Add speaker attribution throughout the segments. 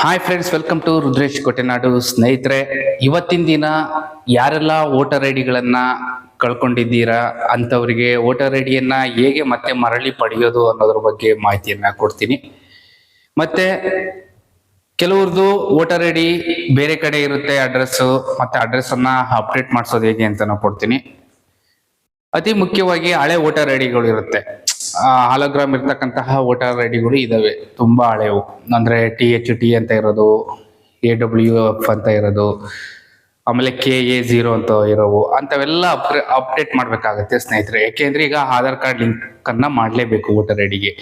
Speaker 1: Hi friends welcome to Rudresh Kottenadu ಸ್ನೇಹಿತರೆ ಇವತ್ತಿನ ದಿನ ಯಾರೆಲ್ಲ ವೋಟರ್ ಐ ಕಳ್ಕೊಂಡಿದ್ದೀರಾ? ಅಂಥವರಿಗೆ ವೋಟರ್ ಐ ಹೇಗೆ ಮತ್ತೆ ಮರಳಿ ಪಡೆಯೋದು ಅನ್ನೋದ್ರ ಬಗ್ಗೆ ಮಾಹಿತಿಯನ್ನ ಕೊಡ್ತೀನಿ. ಮತ್ತೆ ಕೆಲವ್ರದ್ದು ವೋಟರ್ ಐ ಡಿ ಬೇರೆ ಕಡೆ ಇರುತ್ತೆ ಅಡ್ರೆಸ್ ಮತ್ತೆ ಅಡ್ರೆಸ್ ಅನ್ನ ಅಪ್ಡೇಟ್ ಮಾಡಿಸೋದು ಹೇಗೆ ಅಂತ ಕೊಡ್ತೀನಿ. ಅತಿ ಮುಖ್ಯವಾಗಿ ಹಳೆ ವೋಟರ್ ಐಡಿಗಳು ಇರುತ್ತೆ. ಹಾಲೋಗ್ರಾಮ್ ಇರ್ತಕ್ಕಂತಹ ವೋಟರ್ ಐಡಿಗಳು ಇದಾವೆ. ತುಂಬಾ ಹಳೆವು. ಅಂದ್ರೆ ಟಿ ಎಚ್ ಟಿ ಅಂತ ಇರೋದು ಎ ಡಬ್ಲ್ಯೂ ಎಫ್ ಅಂತ ಇರೋದು, ಆಮೇಲೆ ಕೆ ಎ ಜೀರೋ ಅಂತ ಇರೋವು. ಅಂತವೆಲ್ಲ ಅಪ್ಗ್ರೇ ಅಪ್ಡೇಟ್ ಮಾಡ್ಬೇಕಾಗತ್ತೆ ಸ್ನೇಹಿತರೆ. ಯಾಕೆಂದ್ರೆ ಈಗ ಆಧಾರ್ ಕಾರ್ಡ್ ಲಿಂಕ್ ಅನ್ನ ಮಾಡ್ಲೇಬೇಕು ವೋಟರ್ ಐಡಿಗೆ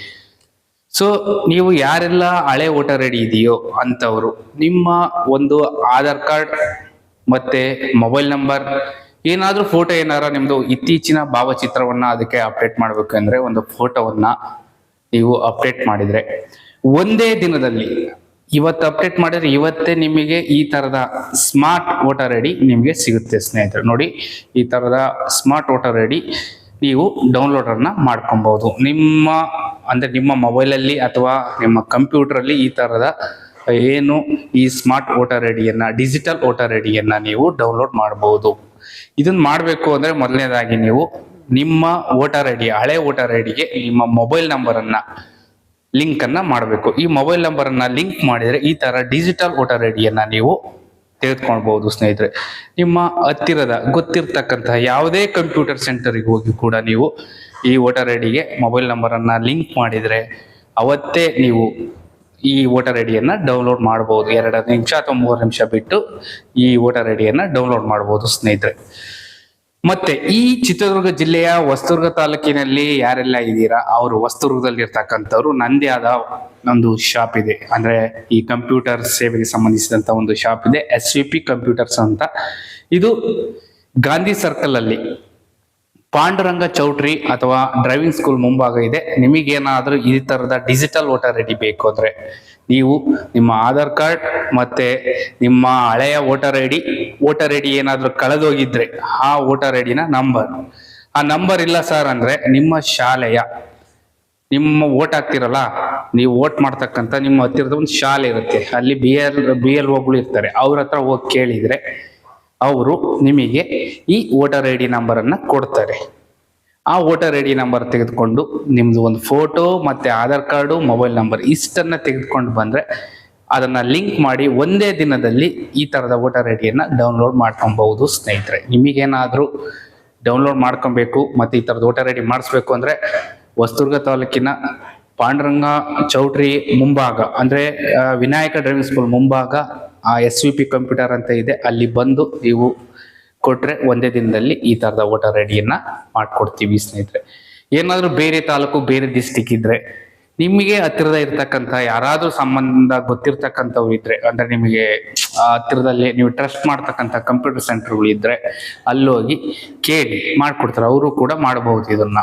Speaker 1: ಸೊ ನೀವು ಯಾರೆಲ್ಲ ಹಳೆ ವೋಟರ್ ಐಡಿ ಇದೆಯೋ ಅಂತವರು ನಿಮ್ಮ ಒಂದು ಆಧಾರ್ ಕಾರ್ಡ್ ಮತ್ತೆ ಮೊಬೈಲ್ ನಂಬರ್ ಏನಾದ್ರೂ ಫೋಟೋ ಏನಾರ ನಿಮ್ದು ಇತ್ತೀಚಿನ ಭಾವಚಿತ್ರವನ್ನ ಅದಕ್ಕೆ ಅಪ್ಡೇಟ್ ಮಾಡ್ಬೇಕಂದ್ರೆ ಒಂದು ಫೋಟೋವನ್ನ ನೀವು ಅಪ್ಡೇಟ್ ಮಾಡಿದ್ರೆ ಒಂದೇ ದಿನದಲ್ಲಿ ಇವತ್ತು ಅಪ್ಡೇಟ್ ಮಾಡಿದ್ರೆ ಇವತ್ತೇ ನಿಮಗೆ ಈ ತರದ ಸ್ಮಾರ್ಟ್ ವೋಟರ್ ಐಡಿ ನಿಮಗೆ ಸಿಗುತ್ತೆ ಸ್ನೇಹಿತರೆ. ನೋಡಿ, ಈ ತರದ ಸ್ಮಾರ್ಟ್ ವೋಟರ್ ಐಡಿ ನೀವು ಡೌನ್ಲೋಡ್ ಅನ್ನ ಮಾಡ್ಕೊಬಹುದು ನಿಮ್ಮ, ಅಂದ್ರೆ ನಿಮ್ಮ ಮೊಬೈಲಲ್ಲಿ ಅಥವಾ ನಿಮ್ಮ ಕಂಪ್ಯೂಟರ್ ಅಲ್ಲಿ ಈ ತರದ ಏನು ಈ ಸ್ಮಾರ್ಟ್ ವೋಟರ್ ಐಡಿಯನ್ನ ಡಿಜಿಟಲ್ ವೋಟರ್ ಐಡಿಯನ್ನ ನೀವು ಡೌನ್ಲೋಡ್ ಮಾಡಬಹುದು ಇದನ್ನ ಮಾಡಬೇಕು ಅಂದ್ರೆ ಮೊದಲನೇದಾಗಿ ನೀವು ನಿಮ್ಮ ವೋಟರ್ ಐಡಿ ಹಳೆ ವೋಟರ್ ಐಡಿಗೆ ನಿಮ್ಮ ಮೊಬೈಲ್ ನಂಬರ್ ಅನ್ನ ಲಿಂಕ್ ಅನ್ನ ಮಾಡಬೇಕು. ಈ ಮೊಬೈಲ್ ನಂಬರ್ ಅನ್ನ ಲಿಂಕ್ ಮಾಡಿದ್ರೆ ಈ ತರ ಡಿಜಿಟಲ್ ವೋಟರ್ ಐಡಿಯನ್ನ ನೀವು ತೆಗೆದುಕೊಳ್ಬಹುದು ಸ್ನೇಹಿತರೆ. ನಿಮ್ಮ ಹತ್ತಿರದ ಗೊತ್ತಿರ್ತಕ್ಕಂತಹ ಯಾವುದೇ ಕಂಪ್ಯೂಟರ್ ಸೆಂಟರ್ಗೆ ಹೋಗಿ ಕೂಡ ನೀವು ಈ ವೋಟರ್ ಐಡಿಗೆ ಮೊಬೈಲ್ ನಂಬರ್ ಅನ್ನ ಲಿಂಕ್ ಮಾಡಿದ್ರೆ ಅವತ್ತೇ ನೀವು ಈ ವೋಟರ್ ಐಡಿಯನ್ನು ಡೌನ್ಲೋಡ್ ಮಾಡಬಹುದು ಎರಡು ನಿಮಿಷ ಅಥವಾ ಮೂರು ನಿಮಿಷ ಬಿಟ್ಟು ಈ ವೋಟರ್ ಐಡಿಯನ್ನು ಡೌನ್ಲೋಡ್ ಮಾಡಬಹುದು ಸ್ನೇಹಿತರೆ. ಮತ್ತೆ ಈ ಚಿತ್ರದುರ್ಗ ಜಿಲ್ಲೆಯ ಹೊಸದುರ್ಗ ತಾಲೂಕಿನಲ್ಲಿ ಯಾರೆಲ್ಲ ಇದ್ದೀರಾ? ಅವರು ಹೊಸದುರ್ಗದಲ್ಲಿ ಇರ್ತಕ್ಕಂಥವ್ರು. ನಂದೇ ಆದ ಒಂದು ಶಾಪ್ ಇದೆ. ಅಂದ್ರೆ ಈ ಕಂಪ್ಯೂಟರ್ ಸೇವೆಗೆ ಸಂಬಂಧಿಸಿದಂತ ಒಂದು ಶಾಪ್ ಇದೆ. ಎಸ್ ವಿ ಪಿ ಕಂಪ್ಯೂಟರ್ಸ್ ಅಂತ. ಇದು ಗಾಂಧಿ ಸರ್ಕಲ್ ಅಲ್ಲಿ ಪಾಂಡುರಂಗ ಚೌಟ್ರಿ ಅಥವಾ ಡ್ರೈವಿಂಗ್ ಸ್ಕೂಲ್ ಮುಂಭಾಗ ಇದೆ. ನಿಮಗೇನಾದರೂ ಈ ಥರದ ಡಿಜಿಟಲ್ ವೋಟರ್ ಐಡಿ ಬೇಕು ಅಂದ್ರೆ ನೀವು ನಿಮ್ಮ ಆಧಾರ್ ಕಾರ್ಡ್ ಮತ್ತೆ ನಿಮ್ಮ ಹಳೆಯ ವೋಟರ್ ಐಡಿ ವೋಟರ್ ಡಿ ಏನಾದರೂ ಕಳೆದೋಗಿದ್ರೆ ಆ ವೋಟರ್ ಡಿನ ನಂಬರ್ ಆ ನಂಬರ್ ಇಲ್ಲ ಸರ್ ಅಂದ್ರೆ ನಿಮ್ಮ ಶಾಲೆಯ, ನಿಮ್ಮ ಓಟ್ ಹಾಕ್ತಿರಲ್ಲ ನೀವು ಓಟ್ ಮಾಡ್ತಕ್ಕಂಥ ನಿಮ್ಮ ಹತ್ತಿರದ ಒಂದು ಶಾಲೆ ಇರುತ್ತೆ. ಅಲ್ಲಿ ಬಿ ಎಲ್ ಬಿ ಎಲ್ ಒಗಳು ಇರ್ತಾರೆ. ಅವ್ರ ಹತ್ರ ಹೋಗಿ ಕೇಳಿದ್ರೆ ಅವರು ನಿಮಗೆ ಈ ವೋಟರ್ ಐ ಡಿ ನಂಬರನ್ನು ಕೊಡ್ತಾರೆ. ಆ ವೋಟರ್ ಐ ಡಿ ನಂಬರ್ ತೆಗೆದುಕೊಂಡು ನಿಮ್ಮದು ಒಂದು ಫೋಟೋ ಮತ್ತೆ ಆಧಾರ್ ಕಾರ್ಡು, ಮೊಬೈಲ್ ನಂಬರ್ ಇಷ್ಟನ್ನ ತೆಗೆದುಕೊಂಡು ಬಂದ್ರೆ ಅದನ್ನ ಲಿಂಕ್ ಮಾಡಿ ಒಂದೇ ದಿನದಲ್ಲಿ ಈ ತರದ ವೋಟರ್ ಐ ಡಿಯನ್ನ ಡೌನ್ಲೋಡ್ ಮಾಡ್ಕೊಬಹುದು ಸ್ನೇಹಿತರೆ. ನಿಮಗೇನಾದರೂ ಡೌನ್ಲೋಡ್ ಮಾಡ್ಕೊಬೇಕು ಮತ್ತೆ ಈ ತರದ ವೋಟರ್ ಐ ಡಿ ಮಾಡಿಸ್ಬೇಕು ಅಂದ್ರೆ ಹೊಸದುರ್ಗ ತಾಲೂಕಿನ ಪಾಂಡುರಂಗ ಚೌಟ್ರಿ ಮುಂಭಾಗ ಅಂದ್ರೆ ವಿನಾಯಕ ಡ್ರೈವಿಂಗ್ ಸ್ಕೂಲ್ ಮುಂಭಾಗ ಆ ಎಸ್ ವಿ ಪಿ ಕಂಪ್ಯೂಟರ್ ಅಂತ ಇದೆ, ಅಲ್ಲಿ ಬಂದು ನೀವು ಕೊಟ್ರೆ ಒಂದೇ ದಿನದಲ್ಲಿ ಈ ತರದ ವೋಟರ್ ರೆಡಿಯನ್ನ ಮಾಡ್ಕೊಡ್ತೀವಿ ಸ್ನೇಹಿತರೆ. ಏನಾದ್ರೂ ಬೇರೆ ತಾಲೂಕು, ಬೇರೆ ಡಿಸ್ಟಿಕ್ ಇದ್ರೆ ನಿಮಗೆ ಹತ್ತಿರದ ಇರ್ತಕ್ಕಂಥ ಯಾರಾದ್ರೂ ಸಂಬಂಧ ಗೊತ್ತಿರ್ತಕ್ಕಂಥವ್ರು ಇದ್ರೆ, ಅಂದ್ರೆ ನಿಮಗೆ ಹತ್ತಿರದಲ್ಲಿ ನೀವು ಟ್ರಸ್ಟ್ ಮಾಡ್ತಕ್ಕಂಥ ಕಂಪ್ಯೂಟರ್ ಸೆಂಟರ್ಗಳು ಇದ್ರೆ ಅಲ್ಲೋಗಿ ಕೇಳಿ ಮಾಡ್ಕೊಡ್ತಾರೆ. ಅವರು ಕೂಡ ಮಾಡಬಹುದು ಇದನ್ನ.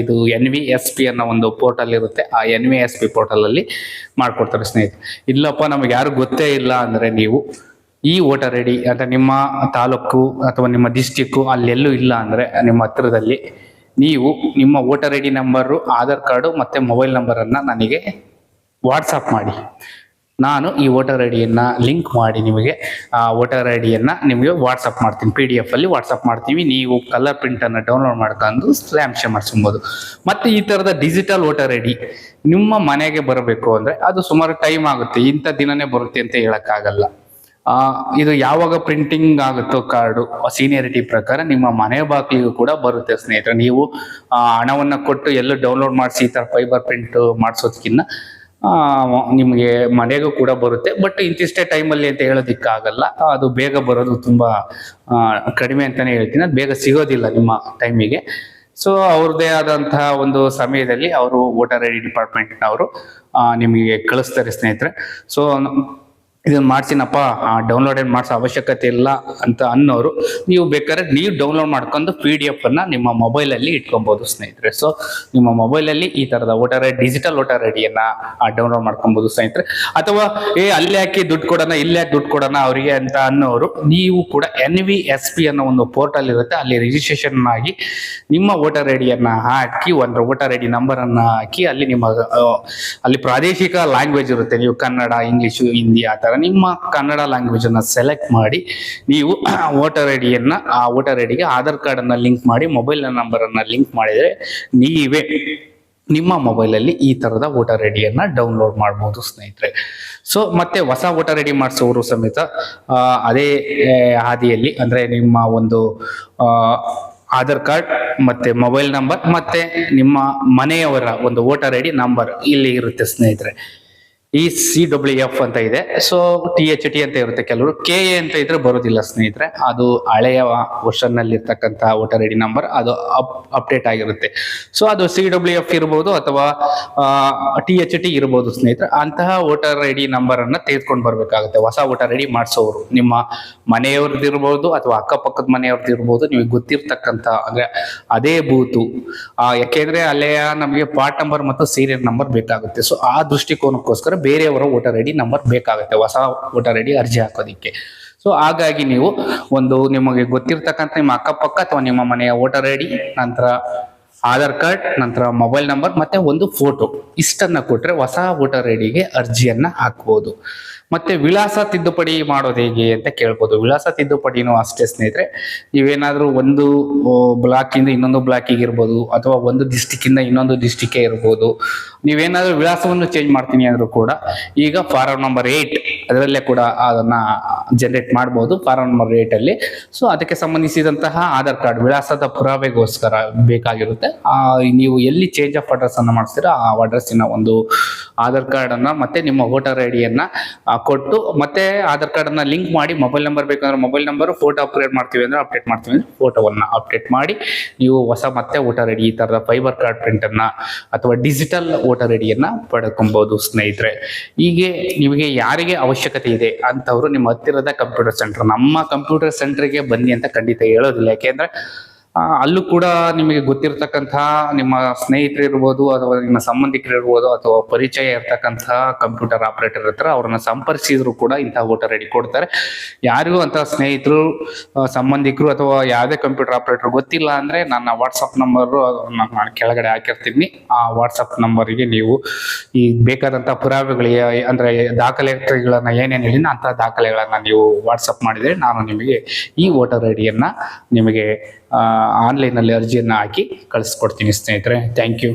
Speaker 1: ಇದು ಎನ್ ವಿ ಎಸ್ ಪಿ ಅನ್ನೋ ಒಂದು ಪೋರ್ಟಲ್ ಇರುತ್ತೆ. ಆ N V S P portal ಅಲ್ಲಿ ಮಾಡ್ಕೊಡ್ತಾರೆ ಸ್ನೇಹಿತರೆ. ಇಲ್ಲಪ್ಪ, ನಮಗೆ ಯಾರು ಗೊತ್ತೇ ಇಲ್ಲ ಅಂದ್ರೆ ನೀವು ಈ ವೋಟರ್ ಐಡಿ ಅಂದ್ರೆ ನಿಮ್ಮ ತಾಲೂಕು ಅಥವಾ ನಿಮ್ಮ ಡಿಸ್ಟಿಕ್ಕು ಅಲ್ಲೆಲ್ಲೂ ಇಲ್ಲ ಅಂದ್ರೆ ನಿಮ್ಮ ಹತ್ತಿರದಲ್ಲಿ ನೀವು ನಿಮ್ಮ voter I D number Aadhaar card ಮತ್ತೆ ಮೊಬೈಲ್ ನಂಬರನ್ನು ನನಗೆ ವಾಟ್ಸಪ್ ಮಾಡಿ. ನಾನು ಈ ವೋಟರ್ ಐ ಡಿಯನ್ನ ಲಿಂಕ್ ಮಾಡಿ ನಿಮಗೆ, ಆ ವೋಟರ್ ಐ ಡಿಯನ್ನ ನಿಮಗೆ ವಾಟ್ಸಪ್ ಮಾಡ್ತೀನಿ. ಪಿ ಡಿ ಎಫಲ್ಲಿ ವಾಟ್ಸಪ್ ಮಾಡ್ತೀವಿ. ನೀವು ಕಲರ್ ಪ್ರಿಂಟನ್ನು ಡೌನ್ಲೋಡ್ ಮಾಡ್ಕೊಂಡು ಶೇರ್ ಮಾಡಿಸ್ಬೋದು ಮತ್ತೆ ಈ ತರದ ಡಿಜಿಟಲ್ ವೋಟರ್ ಐ ಡಿ ನಿಮ್ಮ ಮನೆಗೆ ಬರಬೇಕು ಅಂದ್ರೆ ಅದು ಸುಮಾರು ಟೈಮ್ ಆಗುತ್ತೆ. ಇಂಥ ದಿನನೇ ಬರುತ್ತೆ ಅಂತ ಹೇಳೋಕ್ಕಾಗಲ್ಲ. ಇದು ಯಾವಾಗ ಪ್ರಿಂಟಿಂಗ್ ಆಗುತ್ತೋ ಕಾರ್ಡು ಸೀನಿಯರಿಟಿ ಪ್ರಕಾರ ನಿಮ್ಮ ಮನೆ ಬಾಗಿಲಿಗೂ ಕೂಡ ಬರುತ್ತೆ ಸ್ನೇಹಿತರೆ. ನೀವು ಹಣವನ್ನು ಕೊಟ್ಟು ಎಲ್ಲೂ ಡೌನ್ಲೋಡ್ ಮಾಡಿಸಿ ಈ ತರ ಫೈಬರ್ ಪ್ರಿಂಟ್ ಮಾಡಿಸೋದಕ್ಕಿಂತ ನಿಮಗೆ ಮನೆಗೂ ಕೂಡ ಬರುತ್ತೆ. ಬಟ್ ಇಂತಿಷ್ಟೇ ಟೈಮಲ್ಲಿ ಅಂತ ಹೇಳೋದಿಕ್ಕಾಗಲ್ಲ. ಅದು ಬೇಗ ಬರೋದು ತುಂಬ ಕಡಿಮೆ ಅಂತಲೇ ಹೇಳ್ತೀನಿ. ಅದು ಬೇಗ ಸಿಗೋದಿಲ್ಲ ನಿಮ್ಮ ಟೈಮಿಗೆ ಸೊ ಅವ್ರದ್ದೇ ಆದಂತಹ ಒಂದು ಸಮಯದಲ್ಲಿ ಅವರು ವೋಟರ್ ಐ ಡಿ ಡಿಪಾರ್ಟ್ಮೆಂಟ್ನವರು ನಿಮಗೆ ಕಳಿಸ್ತಾರೆ ಸ್ನೇಹಿತರೆ. ಸೊ ಇದನ್ನ ಮಾಡ್ತೀನಪ್ಪ ಡೌನ್ಲೋಡ್ ಏನ್ ಮಾಡಿಸೋ ಅವಶ್ಯಕತೆ ಇಲ್ಲ ಅಂತ ಅನ್ನೋರು, ನೀವು ಬೇಕಾದ್ರೆ ನೀವು ಡೌನ್ಲೋಡ್ ಮಾಡ್ಕೊಂಡು ಪಿ ಡಿ ಎಫ್ ಅನ್ನ ನಿಮ್ಮ ಮೊಬೈಲ್ ಅಲ್ಲಿ ಇಟ್ಕೊಬಹುದು ಸ್ನೇಹಿತರೆ. ಸೊ ನಿಮ್ಮ ಮೊಬೈಲ್ ಅಲ್ಲಿ ಈ ತರದ ವೋಟರ್ ಡಿಜಿಟಲ್ ವೋಟರ್ ಐಡಿಯನ್ನು ಡೌನ್ಲೋಡ್ ಮಾಡ್ಕೊಬೋದು ಸ್ನೇಹಿತರೆ. ಅಥವಾ, ಏ, ಅಲ್ಲಿ ಹಾಕಿ ದುಡ್ಡು ಕೊಡೋಣ, ಇಲ್ಲಿ ಹಾಕಿ ದುಡ್ಡು ಕೊಡೋಣ ಅವರಿಗೆ ಅಂತ ಅನ್ನೋರು, ನೀವು ಕೂಡ ಎನ್ ವಿ ಎಸ್ ಪಿ ಅನ್ನೋ ಒಂದು ಪೋರ್ಟಲ್ ಇರುತ್ತೆ, ಅಲ್ಲಿ ರಿಜಿಸ್ಟ್ರೇಷನ್ ಆಗಿ ನಿಮ್ಮ ವೋಟರ್ ಐಡಿಯನ್ನು ಹಾಕಿ, ಒಂದು ವೋಟರ್ ಐಡಿ ನಂಬರ್ ಅನ್ನ ಹಾಕಿ, ಅಲ್ಲಿ ನಿಮ್ಮ ಅಲ್ಲಿ ಪ್ರಾದೇಶಿಕ ಲ್ಯಾಂಗ್ವೇಜ್ ಇರುತ್ತೆ, ನೀವು ಕನ್ನಡ ಇಂಗ್ಲೀಷು ಹಿಂದಿ ಆ ತರ ನಿಮ್ಮ ಕನ್ನಡ ಲ್ಯಾಂಗ್ವೇಜ್ ಅನ್ನ ಸೆಲೆಕ್ಟ್ ಮಾಡಿ ನೀವು ವೋಟರ್ ಐಡಿಯನ್ನ ಆ ವೋಟರ್ ಐಡಿಗೆ ಆಧಾರ್ ಕಾರ್ಡ್ ಅನ್ನ ಲಿಂಕ್ ಮಾಡಿ ಮೊಬೈಲ್ ನಂಬರ್ ಅನ್ನ ಲಿಂಕ್ ಮಾಡಿದ್ರೆ ನೀವೇ ನಿಮ್ಮ ಮೊಬೈಲಲ್ಲಿ ಈ ತರದ ವೋಟರ್ ಐಡಿಯನ್ನ ಡೌನ್ಲೋಡ್ ಮಾಡಬಹುದು ಸ್ನೇಹಿತರೆ. ಸೊ ಮತ್ತೆ ಹೊಸ ವೋಟರ್ ಐಡಿ ಮಾಡಿಸೋರು ಸಮೇತ ಅದೇ ಹಾದಿಯಲ್ಲಿ ಅಂದ್ರೆ ನಿಮ್ಮ ಒಂದು ಆಧಾರ್ ಕಾರ್ಡ್ ಮತ್ತೆ ಮೊಬೈಲ್ ನಂಬರ್ ಮತ್ತೆ ನಿಮ್ಮ ಮನೆಯವರ ಒಂದು ವೋಟರ್ ಐಡಿ ನಂಬರ್ ಇಲ್ಲಿ ಇರುತ್ತೆ ಸ್ನೇಹಿತರೆ. ಈ ಸಿ ಡಬ್ಲ್ಯೂ ಎಫ್ ಅಂತ ಇದೆ. ಸೊ ಟಿ ಎಚ್ ಟಿ ಅಂತ ಇರುತ್ತೆ ಕೆಲವರು. ಕೆ ಎ ಅಂತ ಇದ್ರೆ ಬರೋದಿಲ್ಲ ಸ್ನೇಹಿತರೆ. ಅದು ಹಳೆಯ ವರ್ಷನ್ನಲ್ಲಿ ಇರ್ತಕ್ಕಂಥ ವೋಟರ್ ಐ ಡಿ ನಂಬರ್ ಅದು ಅಪ್ ಅಪ್ಡೇಟ್ ಆಗಿರುತ್ತೆ. ಸೊ ಅದು ಸಿ ಡಬ್ಲ್ಯೂ ಎಫ್ ಇರ್ಬೋದು ಅಥವಾ ಟಿ ಎಚ್ ಟಿ ಇರ್ಬೋದು ಸ್ನೇಹಿತರೆ. ಅಂತಹ ವೋಟರ್ ಐ ಡಿ ನಂಬರ್ ಅನ್ನ ತೆಗೆದುಕೊಂಡು ಬರಬೇಕಾಗುತ್ತೆ. ಹೊಸ ವೋಟರ್ ಐ ಡಿ ಮಾಡಿಸೋರು ನಿಮ್ಮ ಮನೆಯವ್ರದ್ದು ಇರ್ಬೋದು ಅಥವಾ ಅಕ್ಕಪಕ್ಕದ ಮನೆಯವ್ರದ್ದು ಇರ್ಬೋದು. ನಿಮಗೆ ಗೊತ್ತಿರ್ತಕ್ಕಂತ ಅಂದ್ರೆ ಅದೇ ಬೂತು. ಯಾಕೆಂದ್ರೆ ಅಲ್ಲೇ ನಮಗೆ ಪಾರ್ಟ್ ನಂಬರ್ ಮತ್ತು ಸೀರಿಯಲ್ ನಂಬರ್ ಬೇಕಾಗುತ್ತೆ. ಸೊ ಆ ದೃಷ್ಟಿಕೋನಕ್ಕೋಸ್ಕರ ಬೇರೆಯವರ ವೋಟರ್ ಐ ಡಿ ನಂಬರ್ ಬೇಕಾಗುತ್ತೆ, ಹೊಸ ವೋಟರ್ ಐ ಡಿ ಅರ್ಜಿ ಹಾಕೋದಿಕ್ಕೆ. ಸೊ ಹಾಗಾಗಿ ನೀವು ಒಂದು ನಿಮಗೆ ಗೊತ್ತಿರ್ತಕ್ಕಂಥ ನಿಮ್ಮ ಅಕ್ಕಪಕ್ಕ ಅಥವಾ ನಿಮ್ಮ ಮನೆಯ ವೋಟರ್ ಐ ಡಿ, ನಂತರ ಆಧಾರ್ ಕಾರ್ಡ್, ನಂತರ ಮೊಬೈಲ್ ನಂಬರ್, ಮತ್ತೆ ಒಂದು ಫೋಟೋ, ಇಷ್ಟನ್ನ ಕೊಟ್ರೆ ಹೊಸ ವೋಟರ್ ಐ ಡಿಗೆ ಅರ್ಜಿಯನ್ನ ಹಾಕ್ಬೋದು. ಮತ್ತೆ ವಿಳಾಸ ತಿದ್ದುಪಡಿ ಮಾಡೋದು ಹೇಗೆ ಅಂತ ಕೇಳ್ಬೋದು. ವಿಳಾಸ ತಿದ್ದುಪಡಿನೂ ಅಷ್ಟೇ ಸ್ನೇಹಿತರೆ, ನೀವೇನಾದರೂ ಒಂದು ಬ್ಲಾಕಿಂದ ಇನ್ನೊಂದು ಬ್ಲಾಕಿಗೆ ಇರ್ಬೋದು, ಅಥವಾ ಒಂದು ಡಿಸ್ಟಿಕ್ಕಿಂದ ಇನ್ನೊಂದು ಡಿಸ್ಟಿಕ್ಕೇ ಇರ್ಬೋದು ನೀವೇನಾದ್ರೂ ವಿಳಾಸವನ್ನು ಚೇಂಜ್ ಮಾಡ್ತೀನಿ ಅಂದ್ರೂ ಕೂಡ ಈಗ ಫಾರಂ ನಂಬರ್ ಏಟ್ ಅದರಲ್ಲೇ ಕೂಡ ಅದನ್ನ ಜನರೇಟ್ ಮಾಡ್ಬೋದು ಫಾರಂ ನಂಬರ್ ಏಟ್ ಅಲ್ಲಿ. ಸೊ ಅದಕ್ಕೆ ಸಂಬಂಧಿಸಿದಂತಹ ಆಧಾರ್ ಕಾರ್ಡ್ ವಿಳಾಸದ ಪುರಾವೆಗೋಸ್ಕರ ಬೇಕಾಗಿರುತ್ತೆ. ನೀವು ಎಲ್ಲಿ ಚೇಂಜ್ ಆಫ್ ಅಡ್ರೆಸ್ ಅನ್ನ ಮಾಡಿಸ್ತೀರಾ ಆ ಅಡ್ರೆಸ್ಸಿನ ಒಂದು ಆಧಾರ್ ಕಾರ್ಡ್ ಮತ್ತು ನಿಮ್ಮ ವೋಟರ್ ಐ ಡಿಯನ್ನ ಕೊಟ್ಟು ಮತ್ತೆ ಆಧಾರ್ ಕಾರ್ಡ್ ಅನ್ನ ಲಿಂಕ್ ಮಾಡಿ ಮೊಬೈಲ್ ನಂಬರ್ ಬೇಕಂದ್ರೆ ಮೊಬೈಲ್ ನಂಬರ್ ಫೋಟೋ ಅಪ್ಡೇಟ್ ಮಾಡ್ತೀವಿ ಅಂದ್ರೆ ಅಪ್ಡೇಟ್ ಮಾಡ್ತೀವಿ ಅಂದ್ರೆ ಫೋಟೋವನ್ನ ಅಪ್ಡೇಟ್ ಮಾಡಿ ನೀವು ಹೊಸ ಮತ್ತೆ ವೋಟರ್ ಐ ಡಿ ಈ ತರದ ಫೈಬರ್ ಕಾರ್ಡ್ ಪ್ರಿಂಟನ್ನು ಅಥವಾ ಡಿಜಿಟಲ್ ವೋಟರ್ ಐ ಡಿಯನ್ನ ಪಡ್ಕೊಬಹುದು ಸ್ನೇಹಿತರೆ. ಹೀಗೆ ನಿಮಗೆ ಯಾರಿಗೆ ಅವಶ್ಯಕತೆ ಇದೆ ಅಂತವ್ರು ನಿಮ್ಮ ಹತ್ತಿರದ ಕಂಪ್ಯೂಟರ್ ಸೆಂಟರ್, ನಮ್ಮ ಕಂಪ್ಯೂಟರ್ ಸೆಂಟರ್ಗೆ ಬನ್ನಿ ಅಂತ ಖಂಡಿತ ಹೇಳೋದಿಲ್ಲ. ಯಾಕೆಂದ್ರೆ ಅಲ್ಲೂ ಕೂಡ ನಿಮಗೆ ಗೊತ್ತಿರ್ತಕ್ಕಂಥ ನಿಮ್ಮ ಸ್ನೇಹಿತರಿರ್ಬೋದು ಅಥವಾ ನಿಮ್ಮ ಸಂಬಂಧಿಕರಿರ್ಬೋದು ಅಥವಾ ಪರಿಚಯ ಇರ್ತಕ್ಕಂತಹ ಕಂಪ್ಯೂಟರ್ ಆಪರೇಟರ್ ಹತ್ರ ಅವ್ರನ್ನ ಸಂಪರ್ಕಿಸಿದ್ರು ಕೂಡ ಇಂತಹ ವೋಟರ್ ಐಡಿ ಕೊಡ್ತಾರೆ. ಯಾರಿಗೂ ಅಂತ ಸ್ನೇಹಿತರು ಸಂಬಂಧಿಕರು ಅಥವಾ ಯಾವುದೇ ಕಂಪ್ಯೂಟರ್ ಆಪರೇಟರ್ ಗೊತ್ತಿಲ್ಲ ಅಂದ್ರೆ ನನ್ನ ವಾಟ್ಸಪ್ ನಂಬರು ನಾನು ಕೆಳಗಡೆ ಹಾಕಿರ್ತೀನಿ. ಆ ವಾಟ್ಸಪ್ ನಂಬರ್ಗೆ ನೀವು ಈ ಬೇಕಾದಂತಹ ಪುರಾವೆಗಳಿಗೆ, ಅಂದ್ರೆ ದಾಖಲೆಗಳನ್ನ ಏನೇನು ಹೇಳಿನ ಅಂತಹ ದಾಖಲೆಗಳನ್ನ ನೀವು ವಾಟ್ಸಪ್ ಮಾಡಿದ್ರೆ ನಾನು ನಿಮಗೆ ಈ ವೋಟರ್ ಐ ಡಿಯನ್ನ ನಿಮಗೆ ಆನ್ಲೈನಲ್ಲಿ ಅರ್ಜಿಯನ್ನು ಹಾಕಿ ಕಳಿಸ್ಕೊಡ್ತೀನಿ ಸ್ನೇಹಿತರೆ. Thank you